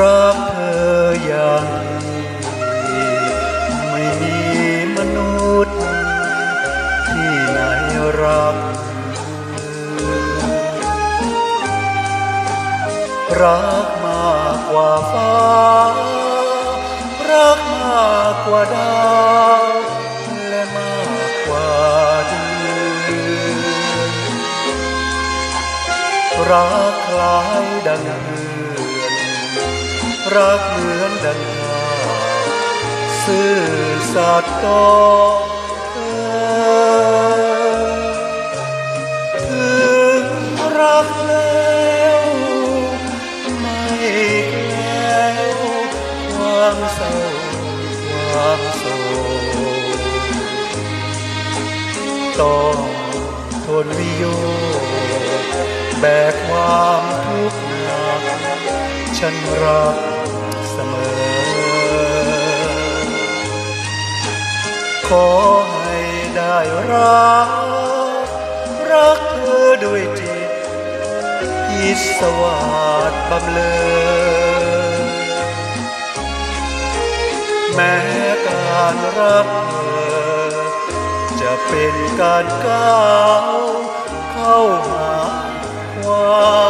รักเธออย่างไม่มีมนุษย์ ที่ไหนรัก รักมากกว่าฟ้า รักมากกว่าดาวและมากกว่าดือนรักคล้ายดังเพื่อ รักเหมือนดังทาซื่อสัตย์ต่อเธอถึงรักแล้วไม่แล้วความเศร้าความโศกต้องทนวิโยแบกความทุกข์หนัก ฉันรักเสมอ ขอให้ได้รัก รักเธอด้วยจิตพิสวาสบำเลอแม้การรักเธอ จะเป็นการก้าวเข้าหาความ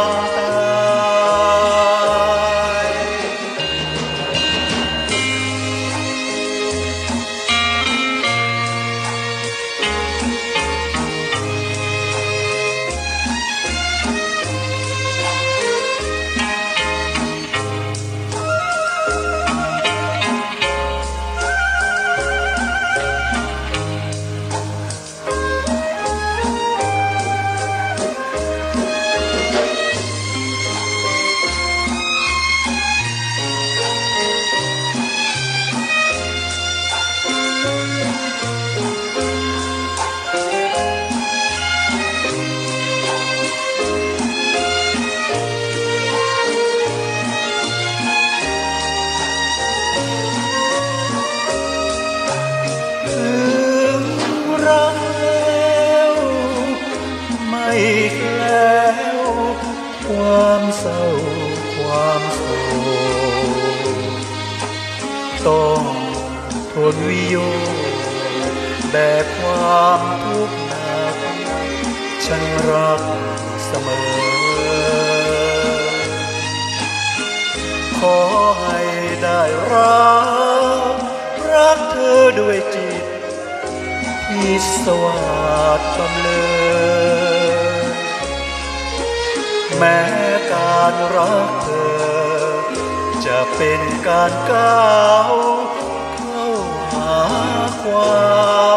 ความเศร้าความโศกต้องทนวิโยแบกความทุกข์หนักฉันรักเสมอ ขอให้ได้รักรักเธอด้วยจิตที่สวาสบำเลอ แม้การรักเธอ จะเป็นการก้าวเข้าหาความตา